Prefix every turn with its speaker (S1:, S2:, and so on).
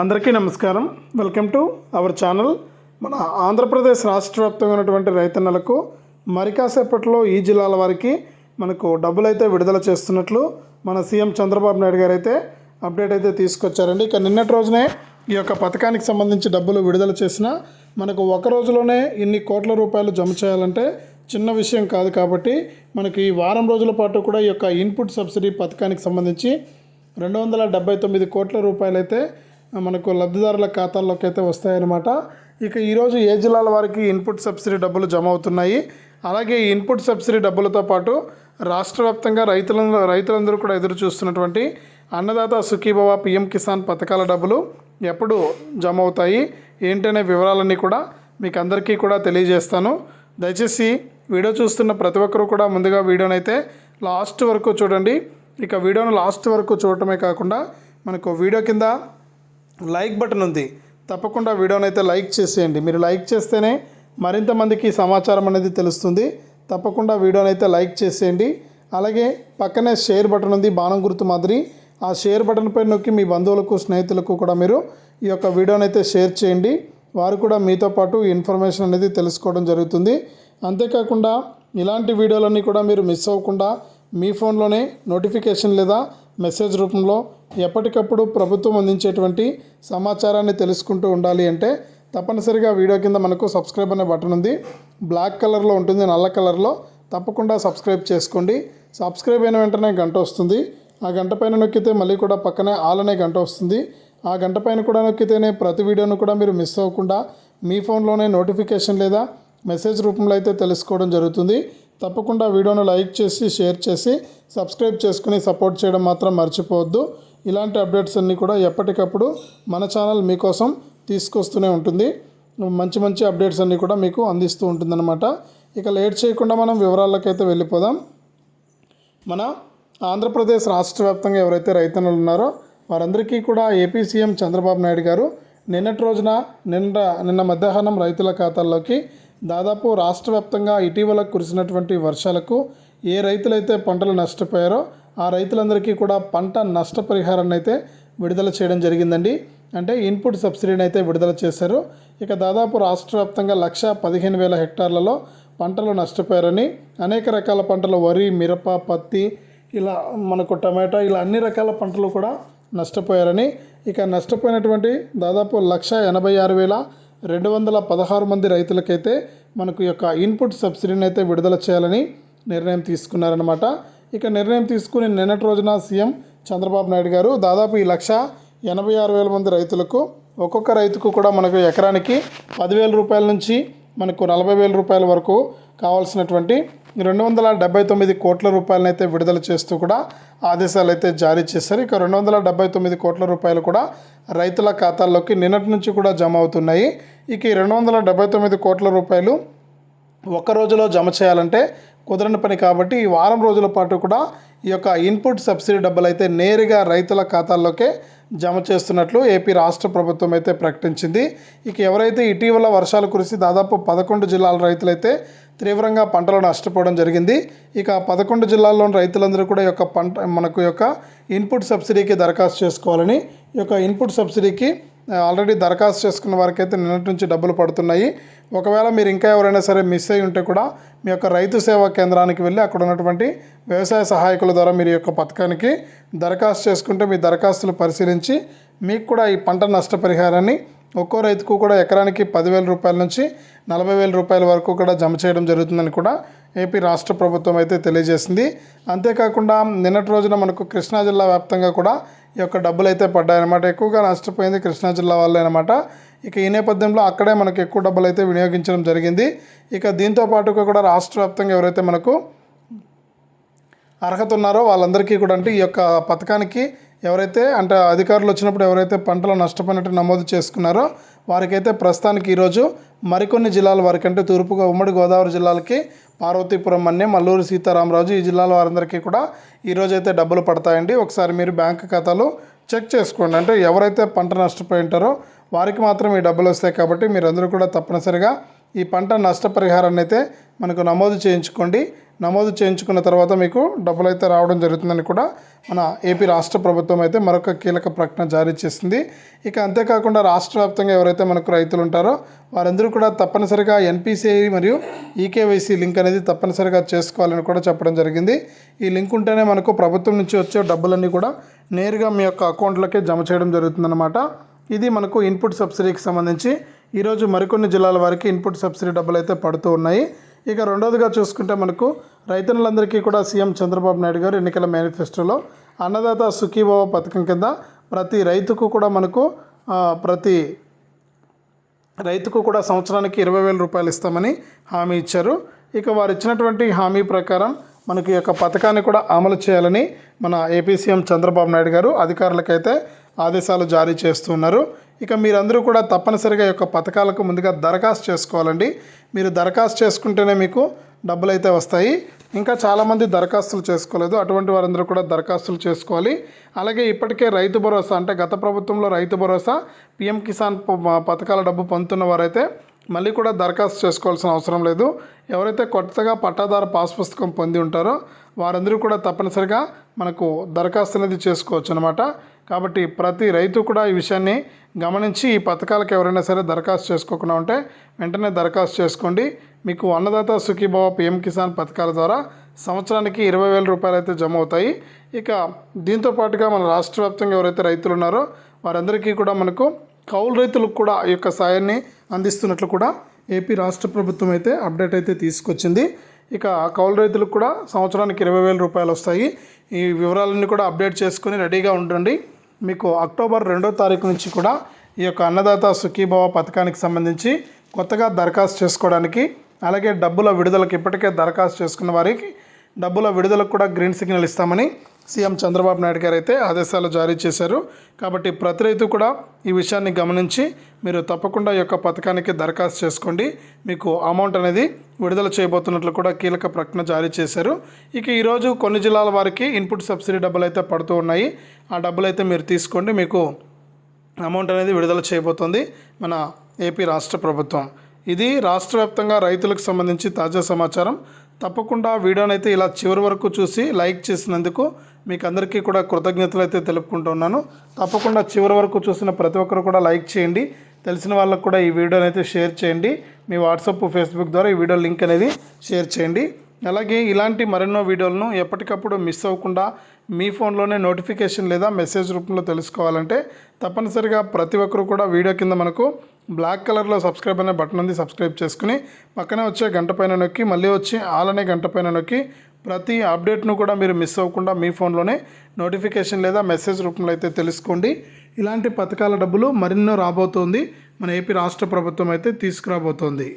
S1: అందరికీ నమస్కారం. Welcome to our channel. మన ఆంధ్రప్రదేశ్ రాష్ట్ర వ్యాప్తంగా ఉన్నటువంటి రైతన్నలకు మరి కాసేపట్లో ఈ జిల్లాల వారికి మనకు డబ్బులు అయితే విడుదల చేస్తున్నట్లు మన సీఎం చంద్రబాబు నాయుడు గారు అయితే అప్డేట్ అయితే తీసుకొచ్చారండి. ఇక నిన్నటి రోజునే ఈ యొక్క పథకానికి సంబంధించి డబ్బులు విడుదల చేసిన మనకు ఒక రోజులోనే ఇన్ని కోట్ల రూపాయలు జమ చేయాలంటే చిన్న విషయం కాదు కాబట్టి మనకి ఈ వారం రోజుల పాటు కూడా ఈ యొక్క ఇన్పుట్ సబ్సిడీ పథకానికి సంబంధించి రెండు వందల డెబ్బై తొమ్మిది కోట్ల రూపాయలు అయితే మనకు లబ్ధిదారుల ఖాతాల్లోకి అయితే వస్తాయన్నమాట. ఇక ఈరోజు ఏ జిల్లాల వారికి ఇన్పుట్ సబ్సిడీ డబ్బులు జమ అవుతున్నాయి? అలాగే ఈ ఇన్పుట్ సబ్సిడీ డబ్బులతో పాటు రాష్ట్ర వ్యాప్తంగా రైతులందరూ రైతులందరూ కూడా ఎదురు చూస్తున్నటువంటి అన్నదాత సుఖీభవ పిఎం కిసాన్ పథకాల డబ్బులు ఎప్పుడు జమ అవుతాయి? ఏంటనే వివరాలన్నీ కూడా మీకు అందరికీ కూడా తెలియజేస్తాను. దయచేసి వీడియో చూస్తున్న ప్రతి ఒక్కరూ కూడా ముందుగా వీడియోని అయితే లాస్ట్ వరకు చూడండి. ఇక వీడియోను లాస్ట్ వరకు చూడటమే కాకుండా మనకు వీడియో కింద లైక్ బటన్ ఉంది. తప్పకుండా వీడియోని అయితే లైక్ చేసేయండి. మీరు లైక్ చేస్తేనే మరింత మందికి సమాచారం అనేది తెలుస్తుంది. తప్పకుండా వీడియోని అయితే లైక్ చేసేయండి. అలాగే పక్కనే షేర్ బటన్ ఉంది బాణం గుర్తు మాదిరి. ఆ షేర్ బటన్ పై నొక్కి మీ బంధువులకు స్నేహితులకు కూడా మీరు ఈ యొక్క వీడియోని అయితే షేర్ చేయండి. వారు కూడా మీతో పాటు ఇన్ఫర్మేషన్ అనేది తెలుసుకోవడం జరుగుతుంది. అంతేకాకుండా ఇలాంటి వీడియోలన్నీ కూడా మీరు మిస్ అవ్వకుండా మీ ఫోన్లోనే నోటిఫికేషన్ లేదా మెసేజ్ రూపంలో ఎప్పటికప్పుడు ప్రభుత్వం అందించేటువంటి సమాచారాన్ని తెలుసుకుంటూ ఉండాలి అంటే తప్పనిసరిగా వీడియో కింద మనకు సబ్స్క్రైబ్ అనే బటన్ ఉంది. బ్లాక్ కలర్లో ఉంటుంది నల్ల కలర్లో. తప్పకుండా సబ్స్క్రైబ్ చేసుకోండి. సబ్స్క్రైబ్ అయిన వెంటనే గంట వస్తుంది. ఆ గంట పైన నొక్కితే మళ్ళీ కూడా పక్కనే ఆల్ అనే గంట వస్తుంది. ఆ గంట పైన కూడా నొక్కితేనే ప్రతి వీడియోను కూడా మీరు మిస్ అవ్వకుండా మీ ఫోన్లోనే నోటిఫికేషన్ లేదా మెసేజ్ రూపంలో అయితే తెలుసుకోవడం జరుగుతుంది. తప్పకుండా వీడియోను లైక్ చేసి షేర్ చేసి సబ్స్క్రైబ్ చేసుకుని సపోర్ట్ చేయడం మాత్రం మర్చిపోవద్దు. ఇలాంటి అప్డేట్స్ అన్నీ కూడా ఎప్పటికప్పుడు మన ఛానల్ మీకోసం తీసుకొస్తూనే ఉంటుంది. మంచి మంచి అప్డేట్స్ అన్నీ కూడా మీకు అందిస్తూ ఉంటుందన్నమాట. ఇక లేట్ చేయకుండా మనం వివరాలకైతే వెళ్ళిపోదాం. మన ఆంధ్రప్రదేశ్ రాష్ట్ర వ్యాప్తంగా ఎవరైతే రైతన్నులు ఉన్నారో వారందరికీ కూడా ఏపీ సీఎం చంద్రబాబు నాయుడు గారు నిన్నటి రోజున నిన్న నిన్న మధ్యాహ్నం రైతుల ఖాతాల్లోకి దాదాపు రాష్ట్ర వ్యాప్తంగా ఇటీవల కురిసినటువంటి వర్షాలకు ఏ రైతులైతే పంటలు నష్టపోయారో ఆ రైతులందరికీ కూడా పంట నష్టపరిహారాన్ని అయితే విడుదల చేయడం జరిగిందండి. అంటే ఇన్పుట్ సబ్సిడీని అయితే విడుదల చేశారు. ఇక దాదాపు రాష్ట్ర వ్యాప్తంగా లక్ష పదిహేను వేల హెక్టార్లలో పంటలు నష్టపోయారని అనేక రకాల పంటలు వరి మిరప పత్తి ఇలా మనకు టమాటా ఇలా అన్ని రకాల పంటలు కూడా నష్టపోయారని ఇక నష్టపోయినటువంటి దాదాపు లక్ష ఎనభై ఆరు వేల రెండు వందల పదహారు మంది రైతులకైతే మనకు యొక్క ఇన్పుట్ సబ్సిడీని అయితే విడుదల చేయాలని నిర్ణయం తీసుకున్నారనమాట ఇక నిర్ణయం తీసుకుని నిన్నటి రోజున సీఎం చంద్రబాబు నాయుడు గారు దాదాపు ఈ లక్ష ఎనభై ఆరు వేల మంది రైతులకు ఒక్కొక్క రైతుకు కూడా మనకు ఎకరానికి పదివేల రూపాయల నుంచి మనకు నలభై వేల రూపాయల వరకు కావాల్సినటువంటి రెండు వందల డెబ్బై తొమ్మిది కోట్ల రూపాయలను అయితే విడుదల చేస్తూ కూడా ఆదేశాలు అయితే జారీ చేశారు. ఇక రెండు వందల డెబ్బై తొమ్మిది కోట్ల రూపాయలు కూడా రైతుల ఖాతాల్లోకి నిన్నటి నుంచి కూడా జమ అవుతున్నాయి. ఇక ఈ రెండు వందల డెబ్బై తొమ్మిది కోట్ల రూపాయలు ఒక్క రోజులో జమ చేయాలంటే కుదరని పని కాబట్టి ఈ వారం రోజుల పాటు కూడా ఈ యొక్క ఇన్పుట్ సబ్సిడీ డబ్బులు అయితే నేరుగా రైతుల ఖాతాల్లోకే జమ చేస్తున్నట్లు ఏపీ రాష్ట్ర ప్రభుత్వం అయితే ప్రకటించింది. ఇక ఎవరైతే ఇటీవల వర్షాలు కురిసి దాదాపు పదకొండు జిల్లాల రైతులైతే తీవ్రంగా పంటలు నష్టపోవడం జరిగింది. ఇక పదకొండు జిల్లాల్లోని రైతులందరూ కూడా యొక్క పంట మనకు యొక్క ఇన్పుట్ సబ్సిడీకి దరఖాస్తు చేసుకోవాలని ఈ యొక్క ఇన్పుట్ సబ్సిడీకి ఆల్రెడీ దరఖాస్తు చేసుకున్న వారికైతే నిన్నటి నుంచి డబ్బులు పడుతున్నాయి. ఒకవేళ మీరు ఇంకా ఎవరైనా సరే మిస్ అయి ఉంటే కూడా మీ యొక్క రైతు సేవా కేంద్రానికి వెళ్ళి అక్కడ ఉన్నటువంటి వ్యవసాయ సహాయకుల ద్వారా మీరు యొక్క పథకానికి దరఖాస్తు చేసుకుంటే మీ దరఖాస్తులు పరిశీలించి మీకు కూడా ఈ పంట నష్టపరిహారాన్ని ఒక్కో రైతుకు కూడా ఎకరానికి పదివేల రూపాయల నుంచి నలభై వేల రూపాయల వరకు కూడా జమ చేయడం జరుగుతుందని కూడా ఏపీ రాష్ట్ర ప్రభుత్వం అయితే తెలియజేసింది. అంతేకాకుండా నిన్నటి రోజున మనకు కృష్ణా జిల్లా వ్యాప్తంగా కూడా ఈ యొక్క డబ్బులు అయితే పడ్డాయన్నమాట. ఎక్కువగా నష్టపోయింది కృష్ణా జిల్లా వాళ్ళే అనమాట ఇక ఈ నేపథ్యంలో అక్కడే మనకు ఎక్కువ డబ్బులు అయితే వినియోగించడం జరిగింది. ఇక దీంతో పాటుగా కూడా రాష్ట్ర వ్యాప్తంగా ఎవరైతే మనకు అర్హత ఉన్నారో వాళ్ళందరికీ కూడా అంటే ఈ యొక్క పథకానికి ఎవరైతే అంటే అధికారులు వచ్చినప్పుడు ఎవరైతే పంటలు నష్టపోయినట్టు నమోదు చేసుకున్నారో వారికైతే ప్రస్తుతానికి ఈరోజు మరికొన్ని జిల్లాల వారికంటే తూర్పుగా ఉమ్మడి గోదావరి జిల్లాలకి పార్వతీపురం అనే మల్లూరు సీతారామరాజు ఈ జిల్లాల వారందరికీ కూడా ఈరోజు అయితే డబ్బులు పడతాయండి. ఒకసారి మీరు బ్యాంక్ ఖాతాలు చెక్ చేసుకోండి. అంటే ఎవరైతే పంట నష్టపోయి ఉంటారో వారికి మాత్రం ఈ డబ్బులు వస్తాయి కాబట్టి మీరందరూ కూడా తప్పనిసరిగా ఈ పంట నష్టపరిహారాన్ని అయితే మనకు నమోదు చేయించుకోండి. నమోదు చేయించుకున్న తర్వాత మీకు డబ్బులు అయితే రావడం జరుగుతుందని కూడా మన ఏపీ రాష్ట్ర ప్రభుత్వం అయితే మరొక కీలక ప్రకటన జారీ చేసింది. ఇక అంతేకాకుండా రాష్ట్ర వ్యాప్తంగా ఎవరైతే మనకు రైతులు ఉంటారో వారందరూ కూడా తప్పనిసరిగా ఎన్పిసిఐ మరియు ఈకేవైసీ లింక్ అనేది తప్పనిసరిగా చేసుకోవాలని కూడా చెప్పడం జరిగింది. ఈ లింక్ ఉంటేనే మనకు ప్రభుత్వం నుంచి వచ్చే డబ్బులన్నీ కూడా నేరుగా మీ యొక్క అకౌంట్లోకే జమ చేయడం జరుగుతుందన్నమాట. ఇది మనకు ఇన్పుట్ సబ్సిడీకి సంబంధించి ఈరోజు మరికొన్ని జిల్లాల వారికి ఇన్పుట్ సబ్సిడీ డబ్బులు అయితే పడుతూ ఉన్నాయి. ఇక రెండవదిగా చూసుకుంటే మనకు రైతులందరికీ కూడా సీఎం చంద్రబాబు నాయుడు గారు ఎన్నికల మేనిఫెస్టోలో అన్నదాత సుఖీభావ పథకం కింద ప్రతి రైతుకు కూడా మనకు ప్రతి రైతుకు కూడా సంవత్సరానికి ఇరవై వేల రూపాయలు ఇస్తామని హామీ ఇచ్చారు. ఇక వారు ఇచ్చినటువంటి హామీ ప్రకారం మనకి యొక్క పథకాన్ని కూడా అమలు చేయాలని మన ఏపీ సీఎం చంద్రబాబు నాయుడు గారు అధికారులకైతే ఆదేశాలు జారీ చేస్తున్నారు. ఇక మీరందరూ కూడా తప్పనిసరిగా యొక్క పథకాలకు ముందుగా దరఖాస్తు చేసుకోవాలండి. మీరు దరఖాస్తు చేసుకుంటేనే మీకు డబ్బులు అయితే వస్తాయి. ఇంకా చాలామంది దరఖాస్తులు చేసుకోలేదు. అటువంటి వారందరూ కూడా దరఖాస్తులు చేసుకోవాలి. అలాగే ఇప్పటికే రైతు భరోసా అంటే గత ప్రభుత్వంలో రైతు భరోసా పిఎం కిసాన్ పథకాల డబ్బు పొందుతున్న వారైతే మళ్ళీ కూడా దరఖాస్తు చేసుకోవాల్సిన అవసరం లేదు. ఎవరైతే కొత్తగా పట్టాదారు పాస్ పుస్తకం పొంది ఉంటారో వారందరూ కూడా తప్పనిసరిగా మనకు దరఖాస్తు అనేది చేసుకోవచ్చు అనమాట కాబట్టి ప్రతి రైతు కూడా ఈ విషయాన్ని గమనించి ఈ పథకాలకు ఎవరైనా సరే దరఖాస్తు చేసుకోకుండా ఉంటే వెంటనే దరఖాస్తు చేసుకోండి. మీకు అన్నదాత సుఖీభావ పిఎం కిసాన్ పథకాల ద్వారా సంవత్సరానికి ఇరవై వేల రూపాయలు అయితే జమ అవుతాయి. ఇక దీంతో పాటుగా మన రాష్ట్ర వ్యాప్తంగా ఎవరైతే రైతులు ఉన్నారో వారందరికీ కూడా మనకు కౌలు రైతులకు కూడా ఈ యొక్క సాయాన్ని అందిస్తున్నట్లు కూడా ఏపీ రాష్ట్ర ప్రభుత్వం అయితే అప్డేట్ అయితే తీసుకొచ్చింది. ఇక కౌలు రైతులకు కూడా సంవత్సరానికి ఇరవై వేల రూపాయలు వస్తాయి. ఈ వివరాలన్నీ కూడా అప్డేట్ చేసుకుని రెడీగా ఉండండి. మీకు అక్టోబర్ రెండో తారీఖు నుంచి కూడా ఈ యొక్క అన్నదాత సుఖీభావ పథకానికి సంబంధించి కొత్తగా దరఖాస్తు చేసుకోవడానికి అలాగే డబ్బుల విడుదలకు ఇప్పటికే దరఖాస్తు చేసుకున్న వారికి డబ్బుల విడుదలకు కూడా గ్రీన్ సిగ్నల్ ఇస్తామని సీఎం చంద్రబాబు నాయుడు గారు అయితే ఆదేశాలు జారీ చేశారు. కాబట్టి ప్రతి రైతు కూడా ఈ విషయాన్ని గమనించి మీరు తప్పకుండా ఈ యొక్క పథకానికి దరఖాస్తు చేసుకోండి. మీకు అమౌంట్ అనేది విడుదల చేయబోతున్నట్లు కూడా కీలక ప్రకటన జారీ చేశారు. ఇక ఈరోజు కొన్ని జిల్లాల వారికి ఇన్పుట్ సబ్సిడీ డబ్బులు అయితే పడుతూ ఉన్నాయి. ఆ డబ్బులు అయితే మీరు తీసుకోండి. మీకు అమౌంట్ అనేది విడుదల చేయబోతోంది మన ఏపీ రాష్ట్ర ప్రభుత్వం. ఇది రాష్ట్ర వ్యాప్తంగా రైతులకు సంబంధించి తాజా సమాచారం. తప్పకుండా వీడియోని అయితే ఇలా చివరి వరకు చూసి లైక్ చేసినందుకు మీకు అందరికీ కూడా కృతజ్ఞతలు అయితే తెలుపుకుంటున్నాను. తప్పకుండా చివరి వరకు చూసిన ప్రతి ఒక్కరు కూడా లైక్ చేయండి. తెలిసిన వాళ్ళకు కూడా ఈ వీడియోని అయితే షేర్ చేయండి. మీ వాట్సాప్ ఫేస్బుక్ ద్వారా ఈ వీడియో లింక్ అనేది షేర్ చేయండి. అలాగే ఇలాంటి మరెన్నో వీడియోలను ఎప్పటికప్పుడు మిస్ అవ్వకుండా మీ ఫోన్లోనే నోటిఫికేషన్ లేదా మెసేజ్ రూపంలో తెలుసుకోవాలంటే తప్పనిసరిగా ప్రతి ఒక్కరు కూడా వీడియో కింద మనకు బ్లాక్ కలర్లో సబ్స్క్రైబ్ అనే బటన్ ఉంది సబ్స్క్రైబ్ చేసుకుని పక్కనే వచ్చే గంట పైన నొక్కి మళ్ళీ వచ్చి ఆల్ అనే గంట పైన నొక్కి ప్రతి అప్డేట్ను కూడా మీరు మిస్ అవ్వకుండా మీ ఫోన్లోనే నోటిఫికేషన్ లేదా మెసేజ్ రూపంలో అయితే తెలుసుకోండి. ఇలాంటి పథకాల డబ్బులు మరెన్నో రాబోతోంది. మన ఏపీ రాష్ట్ర ప్రభుత్వం అయితే తీసుకురాబోతోంది.